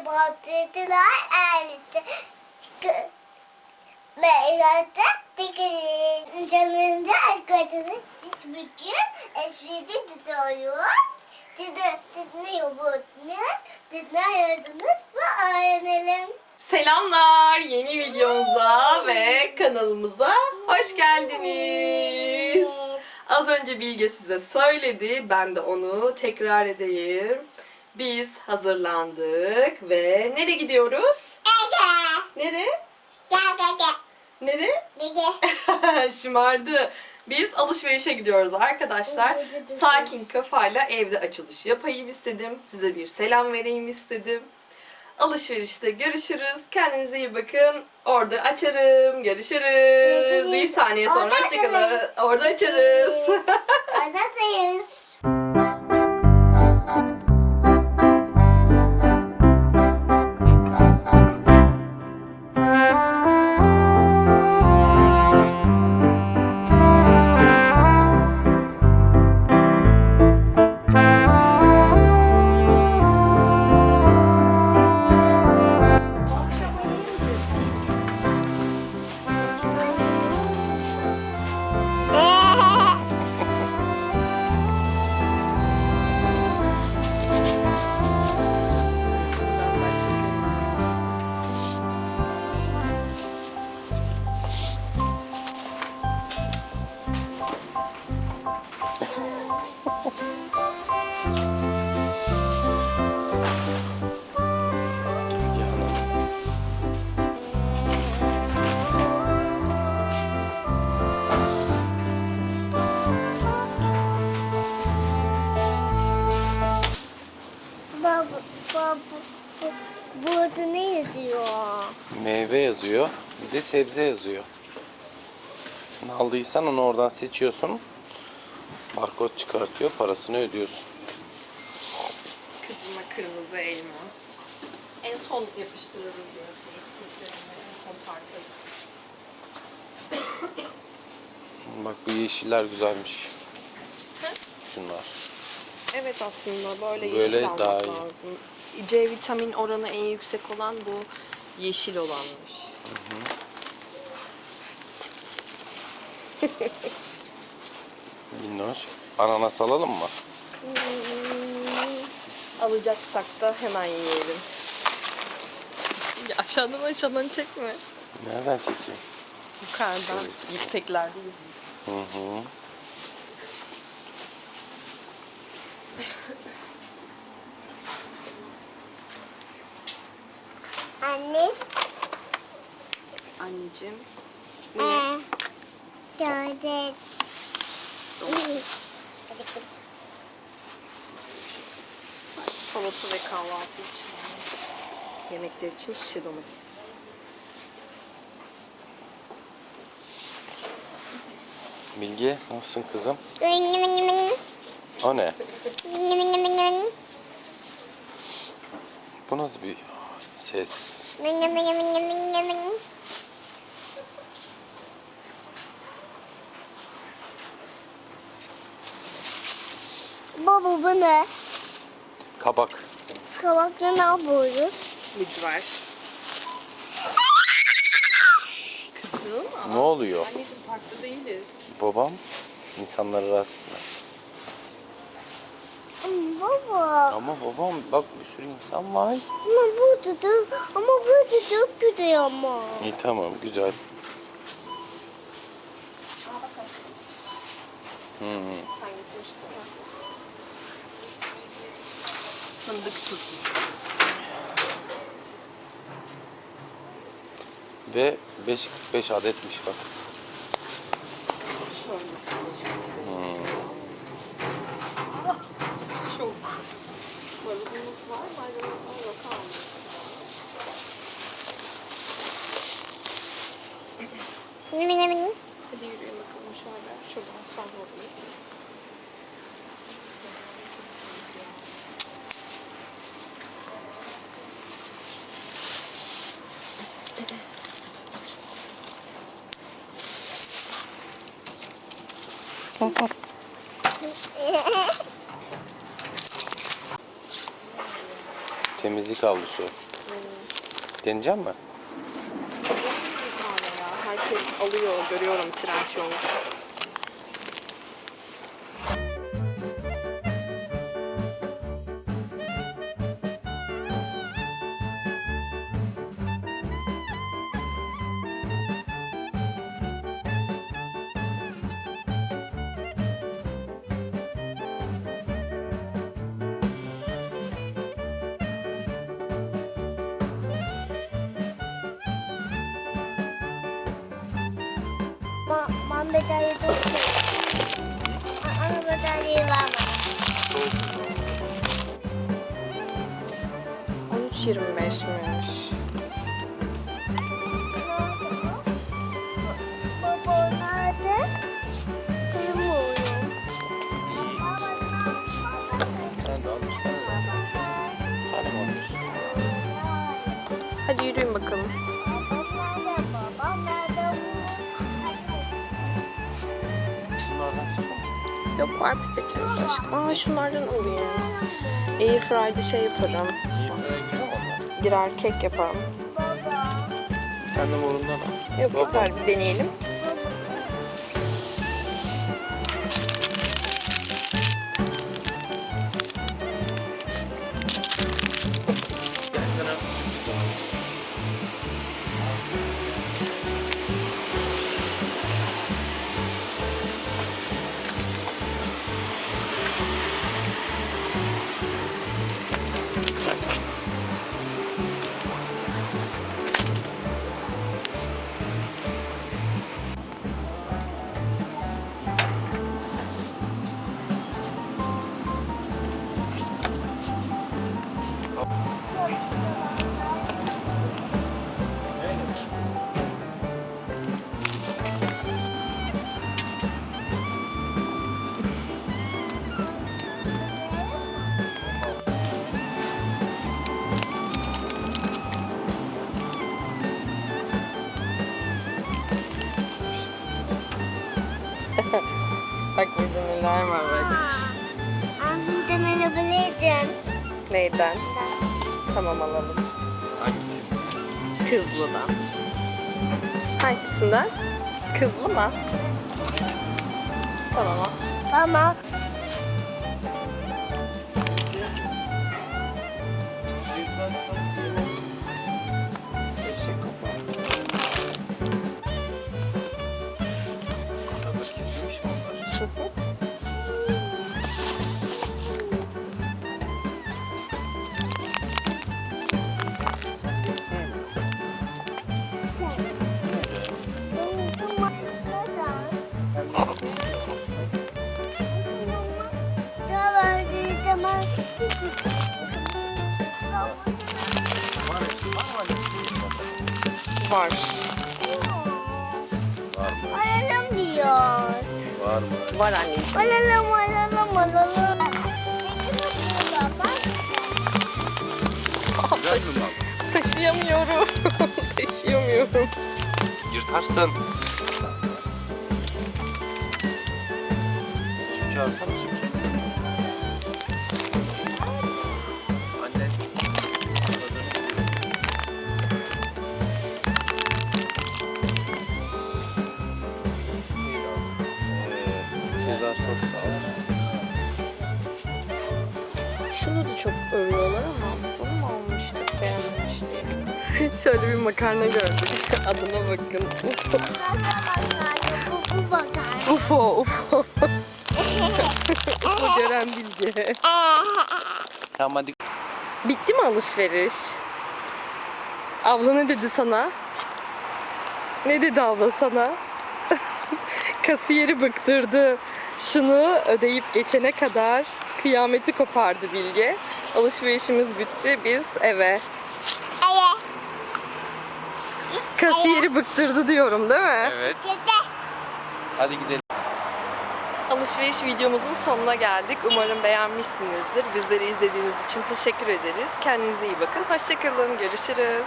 Ailesi batırdılar. Ailesi Meyratı dikkat Canınca arkadaşını diş büküyor. Espride tutuyor. Dede, dede yobotunu, dede ayırdınız ve öğrenelim. Selamlar yeni videomuza ve kanalımıza hoş geldiniz. Az önce Bilge size söyledi. Ben de onu tekrar edeyim. Biz hazırlandık ve nereye gidiyoruz? Dede, Nereye? gel dede, Nereye? dede. Şımardı. Biz alışverişe gidiyoruz arkadaşlar. Sakin kafayla evde açılış yapayım istedim. Size bir selam vereyim istedim. Alışverişte görüşürüz. Kendinize iyi bakın. Orada açarım. Görüşürüz. Bir saniye sonra Orada hoşçakalın. açarız. Orada açarız. Baba, baba, bu, burada ne yazıyor? Meyve yazıyor. Bir de sebze yazıyor. Ne aldıysan onu oradan seçiyorsun. Barkod çıkartıyor. Parasını ödüyorsun. Kızıma kırmızı elma. En son yapıştırırız diye şey. Bak bu yeşiller güzelmiş. Şunlar. Evet aslında böyle, Böyle yeşil almak daha iyi. lazım. C vitamin oranı en yüksek olan bu yeşil olanmış. Minnoş. Ananas alalım mı? Alacaksak da hemen yiyelim. Ya aşağıdan aşağıdan çekme. Nereden çekeyim? Yukarıdan, yükseklerdeyiz. Hı hı. Anne. Anneciğim. Ee, gördüm. Salata ve kahvaltı için. Yemekler için şişe domates. Bilge nasılsın kızım? O ne? Bu nasıl bir ses? Baba bu ne? Kabak. Kabakla ne yapıyoruz? Mücver. Kızım. Ne oluyor? Anneciğim parkta değiliz. Babam insanları rahatsız etmez. Baba. Ama babam bak bir sürü insan var. Ama burada da ama burada çok güzel ama. İyi tamam güzel. Hmm. Sen getirmiştin mi? Fındık tutmuş. Ve 5 5 adetmiş bak. Şöyle. Hmm. Çok. Marulumuz var, maydanoz var, roka almış. Hadi yürüyelim bakalım şöyle. Şuradan sonra alayım. Temizlik havlusu. Deneyecek mi? Herkes alıyor, görüyorum trend yolu. Al iki tane de. Bir tane mi alıyorsun? Hadi yürüyün bakalım. Yok var pipetimiz aşkım. Aa şunlardan alayım. Airfry'de şey yaparım. Girer kek yaparım. Sen de morundan al. Yok yeter bir deneyelim. Bak burada neler var bak. Ağzımdan alabilirdim. Neyden? Tamam alalım. Hangisi? Kızlıdan. Hangisinden? Kızlı mı? Tamam al. Ama Var var mı anne? Var. Var mı? Var anneciğim. Alalım, alalım, alalım. Güzel mi mal? Taşıyamıyorum. Taşıyamıyorum. Yırtarsın. Sütü alsana sütü. Sezar sos da al. Şunu da çok övüyorlar ama biz onu mu almıştık beğenmemiştik. Şöyle bir makarna gördük. Adına bakın. Bu, bu bakar. Ufo, ufo. ufo gören bilgi. Tamam hadi. Bitti mi alışveriş? Abla ne dedi sana? Ne dedi abla sana? Kasiyeri bıktırdı. Şunu ödeyip geçene kadar kıyameti kopardı Bilge. Alışverişimiz bitti. Biz eve. Eye. Kasiyeri bıktırdı diyorum değil mi? Evet. Hadi gidelim. Alışveriş videomuzun sonuna geldik. Umarım beğenmişsinizdir. Bizleri izlediğiniz için teşekkür ederiz. Kendinize iyi bakın. Hoşçakalın. Görüşürüz.